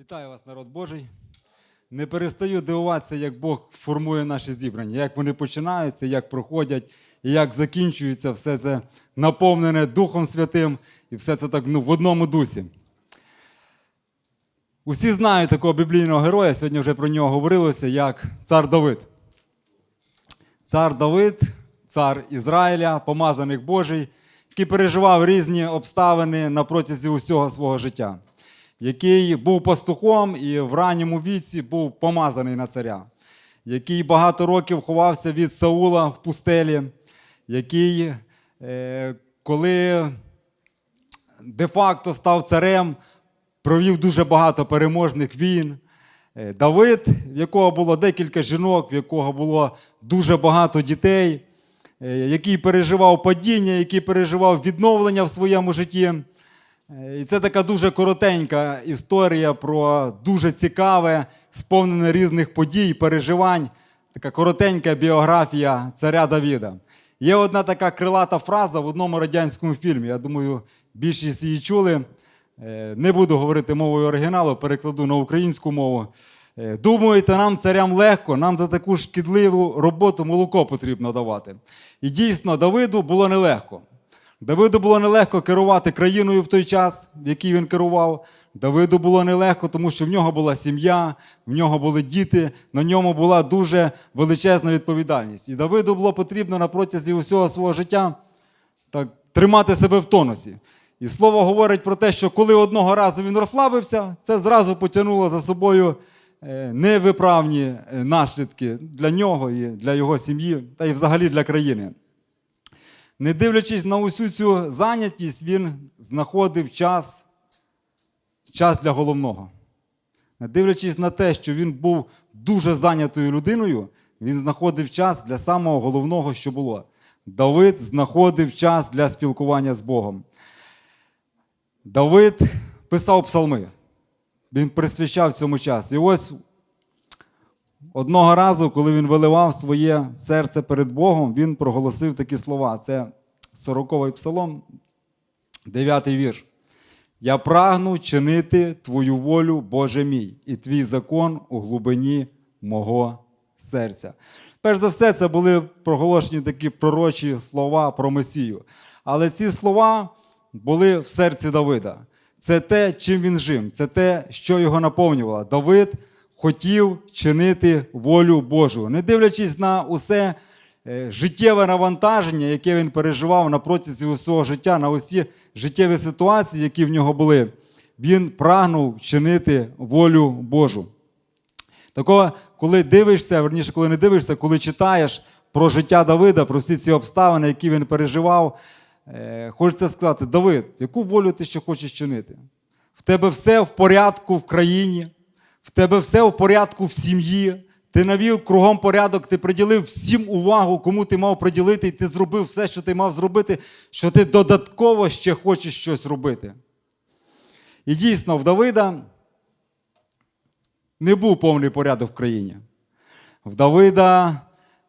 Вітаю вас, народ Божий. Не перестаю дивуватися, як Бог формує наші зібрання, як вони починаються, як проходять і як закінчується все це наповнене Духом Святим, і все це так ну, в одному дусі. Усі знають такого біблійного героя, сьогодні вже про нього говорилося, як цар Давид. Цар Давид, цар Ізраїля, помазаних Божий, який переживав різні обставини на протязі усього свого життя, який був пастухом і в ранньому віці був помазаний на царя, який багато років ховався від Саула в пустелі, який, е, коли де-факто став царем, провів дуже багато переможних війн. Е, Давид, в якого було декілька жінок, в якого було дуже багато дітей, е, який переживав падіння, який переживав відновлення в своєму житті. Е, І це така дуже коротенька історія про дуже цікаве, сповнене різних подій, переживань. Така коротенька біографія царя Давіда. Є одна така крилата фраза в одному радянському фільмі. Я думаю, більшість її чули. Е, Не буду говорити мовою оригіналу, перекладу на українську мову. Е, Думаєте, нам царям легко, нам за таку шкідливу роботу молоко потрібно давати. І дійсно, Давиду було нелегко. Давиду було нелегко керувати країною в той час, в який він керував. Давиду було нелегко, тому що в нього була сім'я, в нього були діти, на ньому була дуже величезна відповідальність. І Давиду було потрібно на протязі усього свого життя так, тримати себе в тонусі. І слово говорить про те, що коли одного разу він розслабився, це зразу потягнуло за собою е, невиправні е, наслідки для нього і для його сім'ї, та й взагалі для країни. Не дивлячись на усю цю зайнятість, він знаходив час, час для головного. Не дивлячись на те, що він був дуже зайнятою людиною, він знаходив час для самого головного, що було. Давид знаходив час для спілкування з Богом. Давид писав псалми. Він присвячав цьому час. І ось одного разу, коли він виливав своє серце перед Богом, він проголосив такі слова. Це 40-й псалом, 9-й вірш. Я прагну чинити Твою волю, Боже мій, і твій закон у глибині мого серця. Перш за все, це були проголошені такі пророчі слова про Месію. Але ці слова були в серці Давида. Це те, чим він жив, це те, що його наповнювало. Давид хотів чинити волю Божу, не дивлячись на усе е, життєве навантаження, яке він переживав на протязі усього життя, на усі життєві ситуації, які в нього були, він прагнув чинити волю Божу. Такого, коли дивишся, верніше, коли не дивишся, коли читаєш про життя Давида, про всі ці обставини, які він переживав, е, хочеться сказати: Давид, яку волю ти ще хочеш чинити? В тебе все в порядку в країні, в тебе все в порядку в сім'ї. Ти навів кругом порядок, ти приділив всім увагу, кому ти мав приділити, і ти зробив все, що ти мав зробити, що ти додатково ще хочеш щось робити. І дійсно, в Давида не був повний порядок в країні. В Давида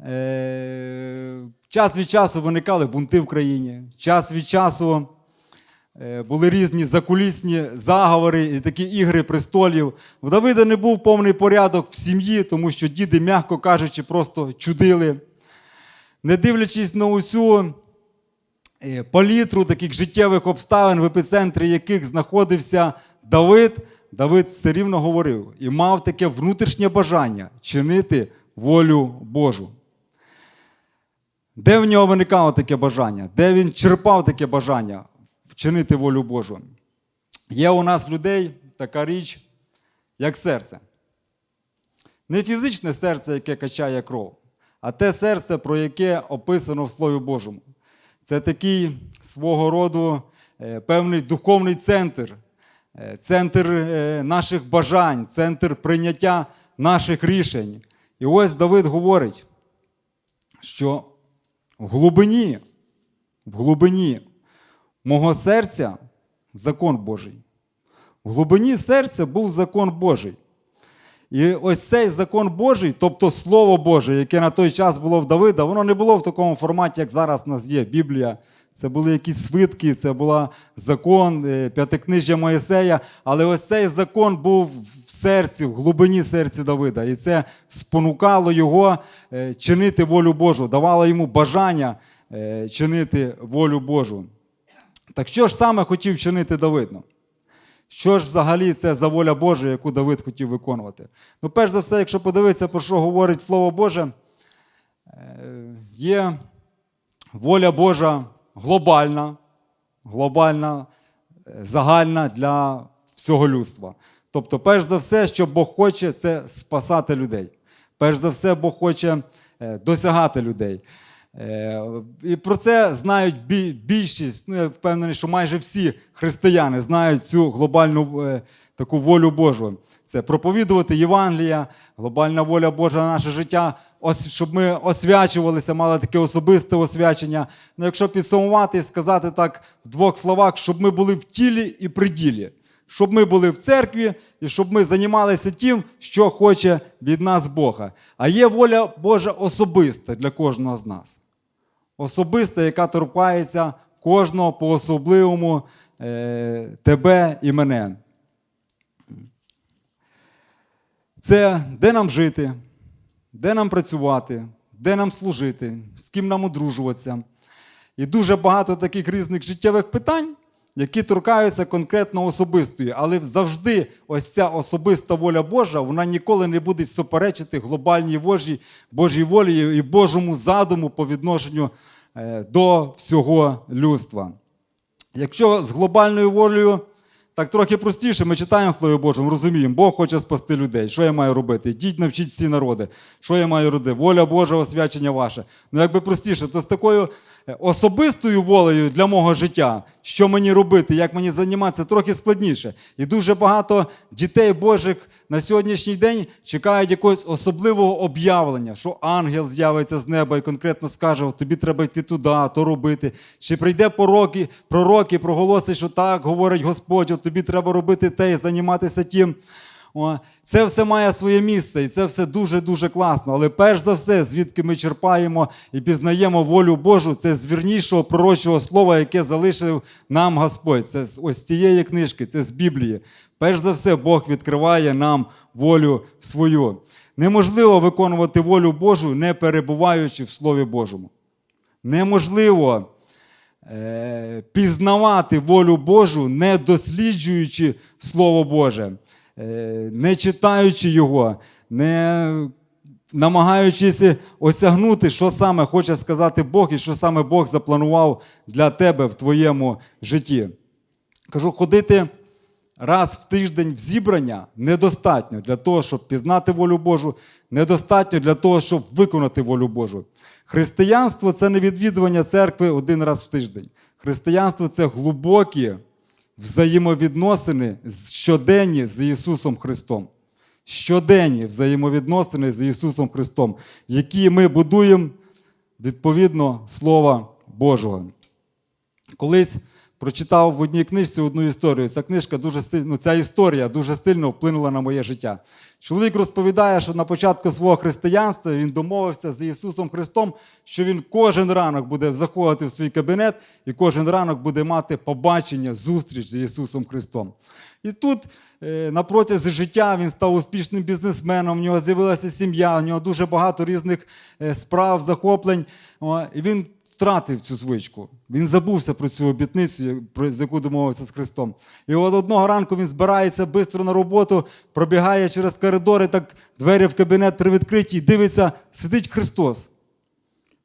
е, час від часу виникали бунти в країні, час від часу були різні закулісні заговори і такі ігри престолів. В Давида не був повний порядок в сім'ї, тому що діди, м'яко кажучи, просто чудили. Не дивлячись на усю е, палітру таких життєвих обставин, в епіцентрі яких знаходився Давид, Давид все рівно говорив і мав таке внутрішнє бажання чинити волю Божу. Де в нього виникало таке бажання? Де він черпав таке бажання вчинити волю Божу? Є у нас людей така річ, як серце. Не фізичне серце, яке качає кров, а те серце, про яке описано в Слові Божому. Це такий свого роду е, певний духовний центр, е, центр е, наших бажань, центр прийняття наших рішень. І ось Давид говорить, що в глибині, в глибині мого серця закон Божий. В глибині серця був закон Божий. І ось цей закон Божий, тобто Слово Боже, яке на той час було в Давида, воно не було в такому форматі, як зараз у нас є Біблія. Це були якісь свитки, це була закон, е, п'ятикнижжя Моїсея. Але ось цей закон був в серці, в глибині серця Давида. І це спонукало його е, чинити волю Божу, давало йому бажання е, чинити волю Божу. Так що ж саме хотів чинити Давид? Ну? Що ж взагалі це за воля Божа, яку Давид хотів виконувати? Ну, перш за все, якщо подивитися, про що говорить Слово Боже, е, є воля Божа глобальна, глобальна, е, загальна для всього людства. Тобто, перш за все, що Бог хоче, це спасати людей. Перш за все, Бог хоче е, досягати людей. Е, І про це знають більшість, ну я впевнений, що майже всі християни знають цю глобальну е, таку волю Божу. Це проповідувати Євангелія, глобальна воля Божа на наше життя, щоб ми освячувалися, мали таке особисте освячення. Ну, якщо підсумувати і сказати так в двох словах, щоб ми були в тілі і при ділі. Щоб ми були в церкві і щоб ми займалися тим, що хоче від нас Бога. А є воля Божа особиста для кожного з нас особиста, яка торкається кожного по-особливому е, тебе і мене. Це де нам жити, де нам працювати, де нам служити, з ким нам одружуватися. І дуже багато таких різних життєвих питань, які торкаються конкретно особистої. Але завжди ось ця особиста воля Божа, вона ніколи не буде суперечити глобальній Божій, Божій волі і Божому задуму по відношенню е, до всього людства. Якщо з глобальною волею так трохи простіше, ми читаємо в Слові Божому, розуміємо, Бог хоче спасти людей. Що я маю робити? Йдіть, навчіть всі народи. Що я маю робити? Воля Божа, освячення ваше. Ну, якби простіше, то з такою особистою волею для мого життя, що мені робити, як мені займатися, трохи складніше. І дуже багато дітей Божих на сьогоднішній день чекають якогось особливого об'явлення, що ангел з'явиться з неба і конкретно скаже: тобі треба йти туди, то робити. Чи прийде пророки, пророки, проголосить, що так говорить Господь, тобі треба робити те і займатися тим. Це все має своє місце, і це все дуже-дуже класно. Але перш за все, звідки ми черпаємо і пізнаємо волю Божу, це з вірнішого пророчого слова, яке залишив нам Господь. Це з ось цієї книжки, це з Біблії. Перш за все, Бог відкриває нам волю свою. Неможливо виконувати волю Божу, не перебуваючи в Слові Божому. Неможливо е, пізнавати волю Божу, не досліджуючи Слово Боже, не читаючи його, не намагаючись осягнути, що саме хоче сказати Бог і що саме Бог запланував для тебе в твоєму житті. Кажу, ходити раз в тиждень в зібрання недостатньо для того, щоб пізнати волю Божу, недостатньо для того, щоб виконати волю Божу. Християнство це не відвідування церкви один раз в тиждень. Християнство це глибокі взаємовідносини щоденні з Ісусом Христом. Щоденні взаємовідносини з Ісусом Христом, які ми будуємо відповідно Слова Божого. Колись прочитав в одній книжці одну історію. Ця книжка дуже сильно, ну, ця історія дуже сильно вплинула на моє життя. Чоловік розповідає, що на початку свого християнства він домовився з Ісусом Христом, що він кожен ранок буде заходити в свій кабінет і кожен ранок буде мати побачення, зустріч з Ісусом Христом. І тут е, на протязі життя він став успішним бізнесменом, в нього з'явилася сім'я, у нього дуже багато різних е, справ, захоплень. І він втратив цю звичку. Він забувся про цю обітницю, про- яку домовився з Христом. І от одного ранку він збирається швидко на роботу, пробігає через коридори, так двері в кабінет привідкриті, і дивиться, сидить Христос.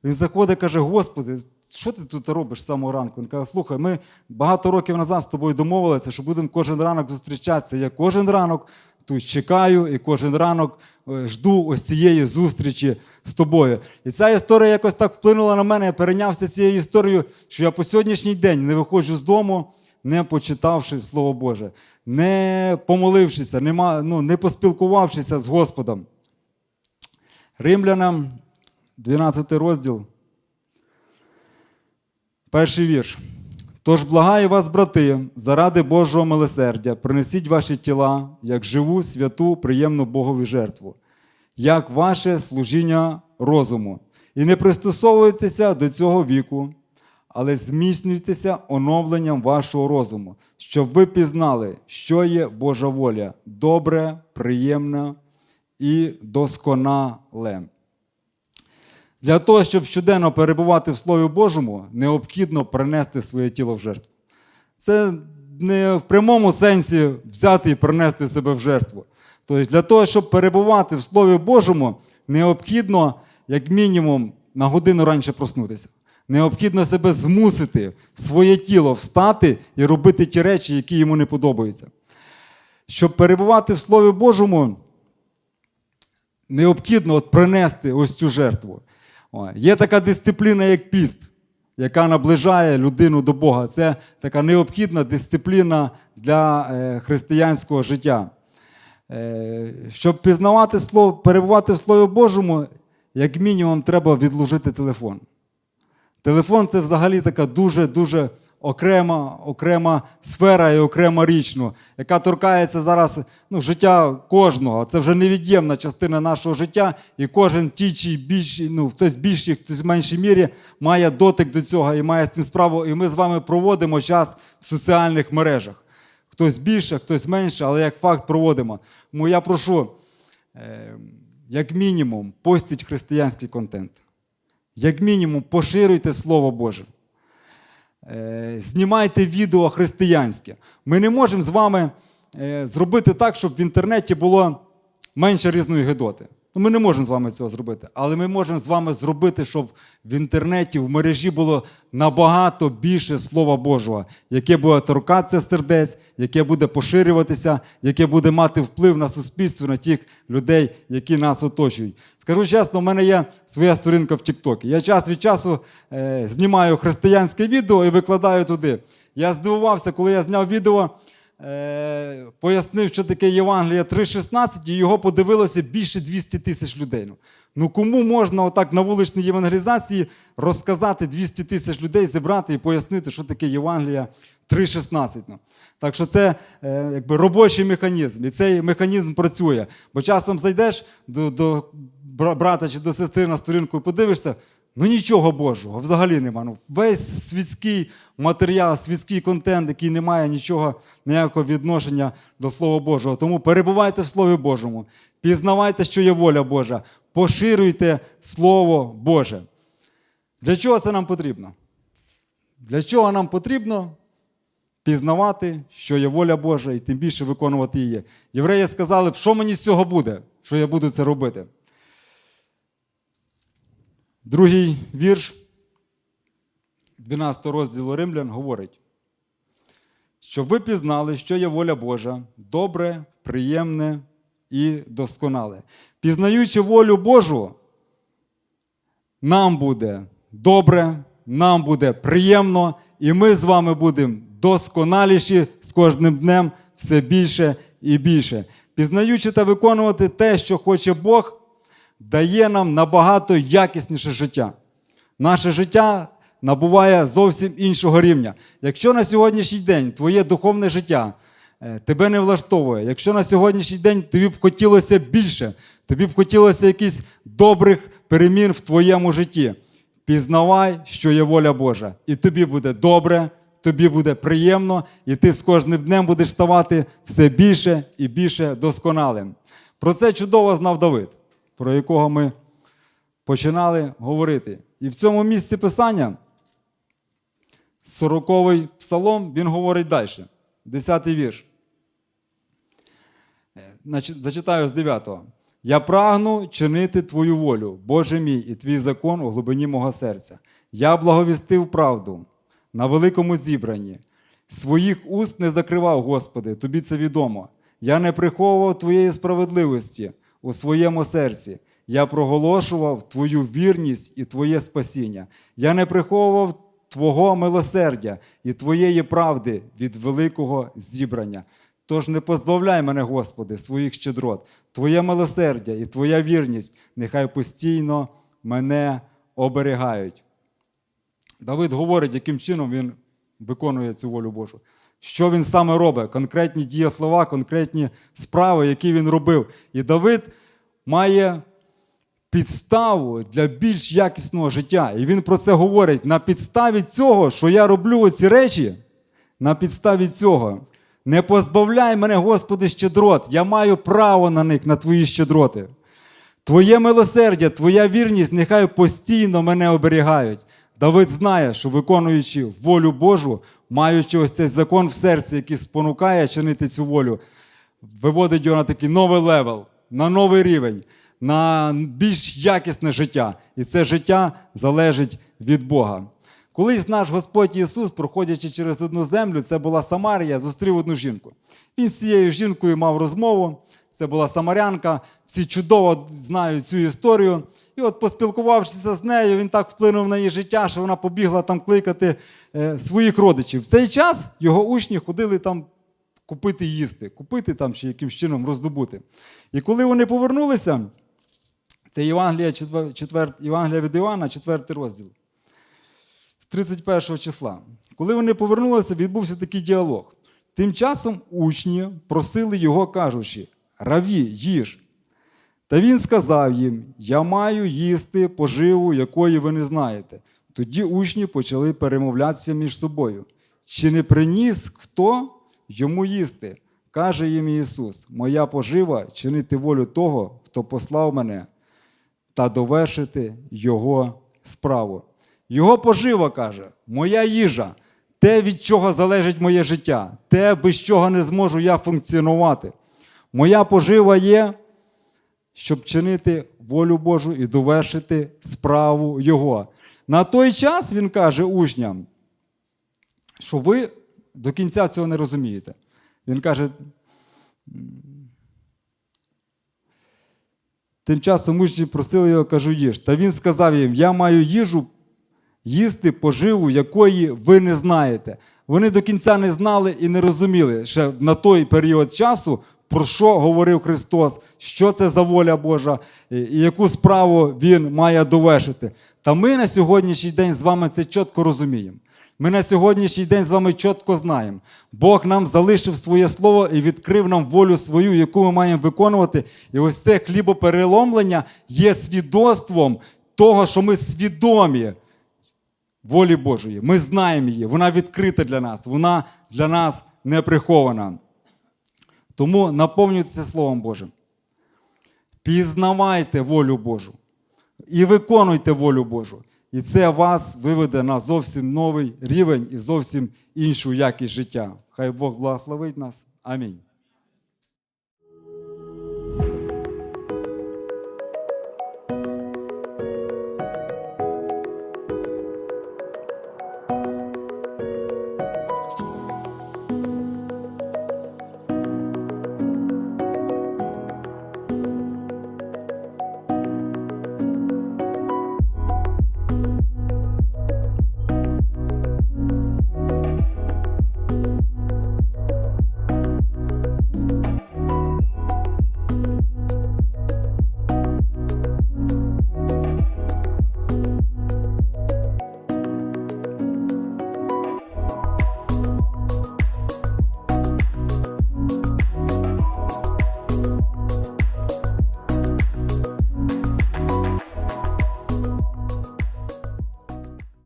Він заходить і каже: Господи, що ти тут робиш з самого ранку? Він каже, слухай, ми багато років назад з тобою домовилися, що будемо кожен ранок зустрічатися. Я кожен ранок тут чекаю і кожен ранок е, жду ось цієї зустрічі з тобою. І ця історія якось так вплинула на мене, я перейнявся цією історією, що я по сьогоднішній день не виходжу з дому, не почитавши Слово Боже, не помолившися, нема, ну, не поспілкувавшися з Господом. Римлянам, 12 розділ. Перший вірш. Тож благаю вас, брати, заради Божого милосердя, принесіть ваші тіла як живу, святу, приємну Богові жертву, як ваше служіння розуму. І не пристосовуйтеся до цього віку, але зміцнюйтеся оновленням вашого розуму, щоб ви пізнали, що є Божа воля, добре, приємне і досконале. Для того, щоб щоденно перебувати в Слові Божому, необхідно принести своє тіло в жертву. Це не в прямому сенсі взяти і принести себе в жертву. Тобто, для того, щоб перебувати в Слові Божому, необхідно, як мінімум, на годину раніше проснутися. Необхідно себе змусити, своє тіло встати і робити ті речі, які йому не подобаються. Щоб перебувати в Слові Божому, необхідно от принести ось цю жертву. Є така дисципліна, як піст, яка наближає людину до Бога. Це така необхідна дисципліна для е, християнського життя. Е, щоб пізнавати слово, перебувати в Слові Божому, як мінімум, треба відложити телефон. Телефон це взагалі така дуже-дуже окрема, окрема сфера і окрема річ, ну, яка торкається зараз ну, життя кожного. Це вже невід'ємна частина нашого життя, і кожен тій чи більш, ну, хтось в більшій, хтось в меншій мірі має дотик до цього і має з цим справу. І ми з вами проводимо час в соціальних мережах. Хтось більше, хтось менше, але як факт проводимо. Тому я прошу, е, як мінімум, постіть християнський контент. Як мінімум, поширюйте Слово Боже. Е, Знімайте відео християнське. Ми не можемо з вами е, зробити так, щоб в інтернеті було менше різної гидоти. Ну, Ми не можемо з вами цього зробити. Але ми можемо з вами зробити, щоб в інтернеті, в мережі було набагато більше Слова Божого, яке буде торкатися сердець, яке буде поширюватися, яке буде мати вплив на суспільство, на тих людей, які нас оточують. Скажу чесно, в мене є своя сторінка в Тіктокі. Я час від часу е, знімаю християнське відео і викладаю туди. Я здивувався, коли я зняв відео. Е, пояснив, що таке Євангелія 3.16, і його подивилося більше 200 тисяч людей. Ну, кому можна отак на вуличній євангелізації розказати 200 тисяч людей, зібрати і пояснити, що таке Євангелія 3.16? Ну, так що це е, якби робочий механізм, і цей механізм працює. Бо часом зайдеш до, до брата чи до сестри на сторінку і подивишся, Ну нічого Божого, взагалі нема. Ну, весь світський матеріал, світський контент, який не має нічого, ніякого відношення до Слова Божого. Тому перебувайте в Слові Божому, пізнавайте, що є воля Божа, поширюйте Слово Боже. Для чого це нам потрібно? Для чого нам потрібно пізнавати, що є воля Божа, і тим більше виконувати її? Євреї сказали, що мені з цього буде, що я буду це робити. Другий вірш 12 розділу Римлян говорить, щоб ви пізнали, що є воля Божа, добре, приємне і досконале. Пізнаючи волю Божу, нам буде добре, нам буде приємно, і ми з вами будемо досконаліші з кожним днем все більше і більше. Пізнаючи та виконувати те, що хоче Бог, дає нам набагато якісніше життя. Наше життя набуває зовсім іншого рівня. Якщо на сьогоднішній день твоє духовне життя е, тебе не влаштовує, якщо на сьогоднішній день тобі б хотілося більше, тобі б хотілося якихось добрих перемін в твоєму житті, пізнавай, що є воля Божа, і тобі буде добре, тобі буде приємно, і ти з кожним днем будеш ставати все більше і більше досконалим. Про це чудово знав Давид, про якого ми починали говорити. І в цьому місці писання, 40-й псалом, він говорить далі, 10-й вірш. Е, Зачитаю з 9-го. Я прагну чинити Твою волю, Боже мій, і твій закон у глибині мого серця. Я благовістив правду на великому зібранні. Своїх уст не закривав, Господи, тобі це відомо. Я не приховував Твоєї справедливості у своєму серці. Я проголошував Твою вірність і Твоє спасіння. Я не приховував Твого милосердя і Твоєї правди від великого зібрання. Тож не позбавляй мене, Господи, своїх щедрот, Твоє милосердя і Твоя вірність нехай постійно мене оберігають. Давид говорить, яким чином він виконує цю волю Божу. Що він саме робить? Конкретні дієслова, конкретні справи, які він робив. І Давид має підставу для більш якісного життя. І він про це говорить на підставі цього, що я роблю оці речі, на підставі цього. Не позбавляй мене, Господи, щедрот. Я маю право на них, на твої щедроти. Твоє милосердя, твоя вірність нехай постійно мене оберігають. Давид знає, що виконуючи волю Божу, маючи ось цей закон в серці, який спонукає чинити цю волю, виводить його на такий новий левел, на новий рівень, на більш якісне життя. І це життя залежить від Бога. Колись наш Господь Ісус, проходячи через одну землю, це була Самарія, зустрів одну жінку. Він з цією жінкою мав розмову. Це була Самарянка. Всі чудово знають цю історію. І от, поспілкувавшися з нею, він так вплинув на її життя, що вона побігла там кликати е, своїх родичів. В цей час його учні ходили там купити їсти, купити там чи якимсь чином роздобути. І коли вони повернулися, це Євангелія, четвер, четвер, Євангелія від Івана, 4 розділ 31 числа. Коли вони повернулися, відбувся такий діалог. Тим часом учні просили його, кажучи: Раві, їж. Та він сказав їм: Я маю їсти поживу, якої ви не знаєте. Тоді учні почали перемовлятися між собою. Чи не приніс хто йому їсти? Каже їм Ісус: Моя пожива чинити волю того, хто послав мене, та довершити Його справу. Його пожива каже, моя їжа, те, від чого залежить моє життя, те, без чого не зможу я функціонувати. Моя пожива є, щоб чинити волю Божу і довершити справу Його. На той час він каже учням, що ви до кінця цього не розумієте. Він каже. Тим часом учні просили його, кажу, їж. Та він сказав їм: Я маю їжу їсти поживу, якої ви не знаєте. Вони до кінця не знали і не розуміли ще на той період часу, про що говорив Христос, що це за воля Божа, і яку справу Він має довершити. Та ми на сьогоднішній день з вами це чітко розуміємо. Ми на сьогоднішній день з вами чітко знаємо. Бог нам залишив своє слово і відкрив нам волю свою, яку ми маємо виконувати. І ось це хлібопереломлення є свідоцтвом того, що ми свідомі волі Божої. Ми знаємо її, вона відкрита для нас, вона для нас не прихована. Тому наповнюйтеся Словом Божим. Пізнавайте волю Божу і виконуйте волю Божу. І це вас виведе на зовсім новий рівень і зовсім іншу якість життя. Хай Бог благословить нас. Амінь.